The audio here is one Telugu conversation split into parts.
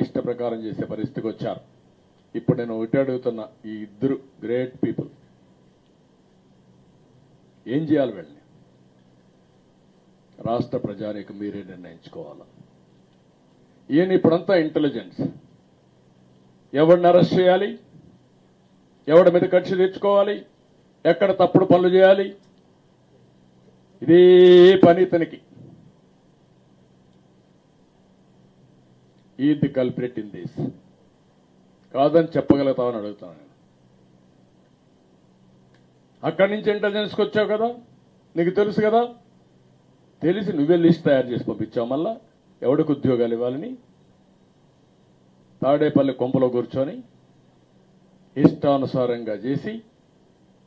ఇష్ట ప్రకారం చేసే పరిస్థితికి వచ్చారు. ఇప్పుడు నేను ఒకటి అడుగుతున్న ఈ ఇద్దరు గ్రేట్ పీపుల్ ఏం చేయాలి వెళ్ళి రాష్ట్ర ప్రజానికి మీరే నిర్ణయించుకోవాలి? ఈయన ఇప్పుడంతా ఇంటెలిజెన్స్ ఎవడిని అరెస్ట్ చేయాలి? ఎవడి మీద ఖర్చు తెచ్చుకోవాలి ఎక్కడ తప్పుడు పనులు చేయాలి? ఇదే పని ఇతనికి. ఈ ది కల్ప్రిట్ ఇన్ దిస్ కాదని చెప్పగలుగుతామని అడుగుతాను నేను. అక్కడి నుంచి ఇంటెలిజెన్స్కి వచ్చావు కదా? నీకు తెలుసు కదా? తెలిసి నువ్వే లిస్ట్ తయారు చేసి పంపించావు మళ్ళా. ఎవడికి ఉద్యోగాలు ఇవ్వాలని? తాడేపల్లి కొంపలో కూర్చొని ఇష్టానుసారంగా చేసి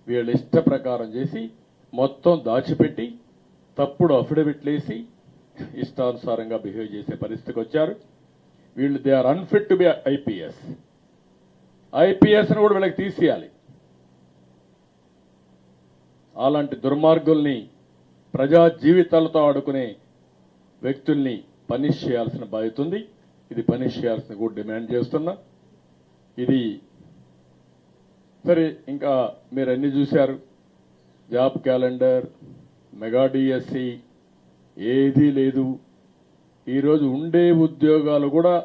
వీళ్ళ ఇష్ట ప్రకారం చేసి మొత్తం దాచిపెట్టి తప్పుడు అఫిడవిట్లు వేసి ఇష్టానుసారంగా బిహేవ్ చేసే పరిస్థితికి వచ్చారు. వీళ్ళు they are unfit to be IPS. ఐపీఎస్ను కూడా వీళ్ళకి తీసేయాలి. అలాంటి దుర్మార్గుల్ని ప్రజా జీవితాలతో ఆడుకునే వ్యక్తుల్ని పనిష్ చేయాల్సిన బాధ్యత ఉంది. ఇది పనిష్ చేయాల్సిన కూడా డిమాండ్ చేస్తున్నా. ఇది సరే ఇంకా మీరు అన్ని చూశారు. జాబ్ క్యాలెండర్ మెగా డిఎస్సి ఏదీ లేదు. ఈరోజు ఉండే ఉద్యోగాలు కూడా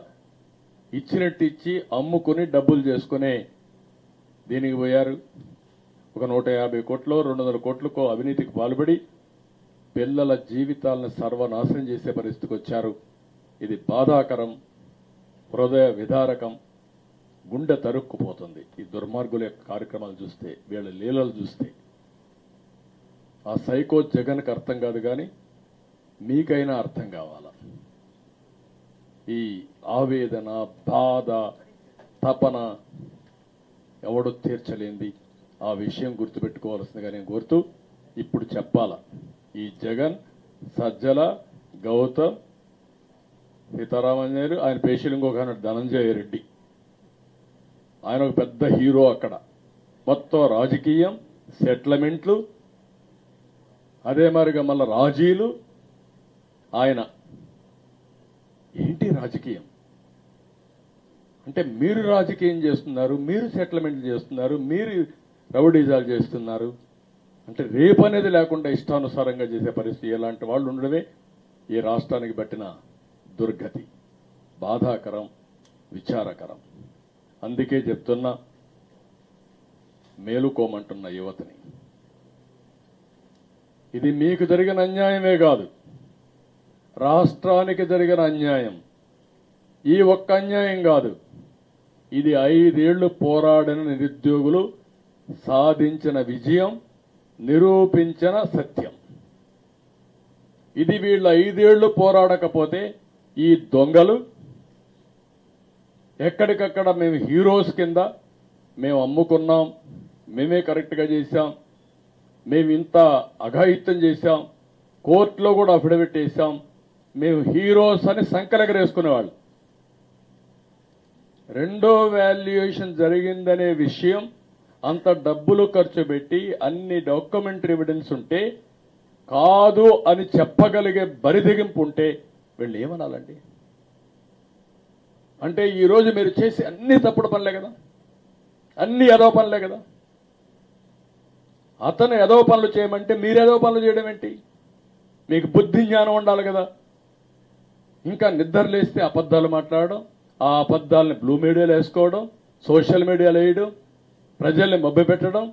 ఇచ్చినట్టు ఇచ్చి అమ్ముకొని డబ్బులు చేసుకునే దీనికి పోయారు. ఒక నూట యాభై కోట్లు రెండు వందల కోట్లకో అవినీతికి పాల్పడి పిల్లల జీవితాలను సర్వనాశనం చేసే పరిస్థితికి వచ్చారు. ఇది బాధాకరం హృదయ విదారకం గుండె తరుక్కుపోతుంది. ఈ దుర్మార్గుల యొక్క కార్యక్రమాలు చూస్తే వీళ్ళ లీలలు చూస్తే. ఆ సైకో జగన్కి అర్థం కాదు కానీ మీకైనా అర్థం కావాలా? ఈ ఆవేదన బాధ తపన ఎవడు తీర్చలేంది? ఆ విషయం గుర్తుపెట్టుకోవాల్సిందిగా నేను కోరుతూ ఇప్పుడు చెప్పాలా. ఈ జగన్ సజ్జల గౌతమ్ సీతారామంజనేయులు ఆయన పేషీలు ఇంకొక ఆయన ధనంజయ రెడ్డి. ఆయన ఒక పెద్ద హీరో అక్కడ. మొత్తం రాజకీయం సెటిల్మెంట్లు అదే మరిగా మళ్ళీ రాజీలు ఆయన. పార్టీ రాజకీయం? అంటే మీరు రాజకీయం చేస్తున్నారు మీరు సెటిల్మెంట్ చేస్తున్నారు మీరు రౌడీజాలు చేస్తున్నారు. అంటే రేపు అనేది లేకుండా ఇష్టానుసారంగా చేసే పరిస్థితి ఎలాంటి వాళ్ళు ఉండడమే ఈ రాష్ట్రానికి పట్టిన దుర్గతి. బాధాకరం విచారకరం. అందుకే చెప్తున్నా మేలుకోమంటున్న యువతని. ఇది మీకు జరిగిన అన్యాయమే కాదు. రాష్ట్రానికి జరిగిన అన్యాయం. ఈ ఒక్క అన్యాయం కాదు. ఇది ఐదేళ్ళు పోరాడిన నిరుద్యోగులు సాధించిన విజయం నిరూపించిన సత్యం. ఇది వీళ్ళు ఐదేళ్ళు పోరాడకపోతే ఈ దొంగలు ఎక్కడికక్కడ మేము హీరోస్ కింద మేము అమ్ముకున్నాం మేమే కరెక్ట్గా చేశాం మేము ఇంత అఘాయిత్యం చేశాం కోర్టులో కూడా అఫిడవిట్ వేసాం మేము హీరోస్ అని సంకలగరేసుకునేవాళ్ళు. రెండో వాల్యుయేషన్ జరిగిందనే విషయం అంత డబ్బులు ఖర్చు పెట్టి అన్ని డాక్యుమెంటరీ ఎవిడెన్స్ ఉంటే కాదు అని చెప్పగలిగే బరిదిగింపు ఉంటే వీళ్ళు ఏమనాలండి? అంటే ఈరోజు మీరు చేసి అన్ని తప్పుడు పనులే కదా? అన్ని ఎదవ పనులే కదా? అతను ఎదవ పనులు చేయమంటే మీరు ఎదవ పనులు చేయడం ఏంటి? మీకు బుద్ధి జ్ఞానం ఉండాలి కదా? ఇంకా నిద్ర లేస్తే అబద్ధాలు మాట్లాడడం ఆ అబద్ధాలని బ్లూ మీడియాలో వేసుకోవడం సోషల్ మీడియాలో వేయడం ప్రజల్ని మభ్య పెట్టడం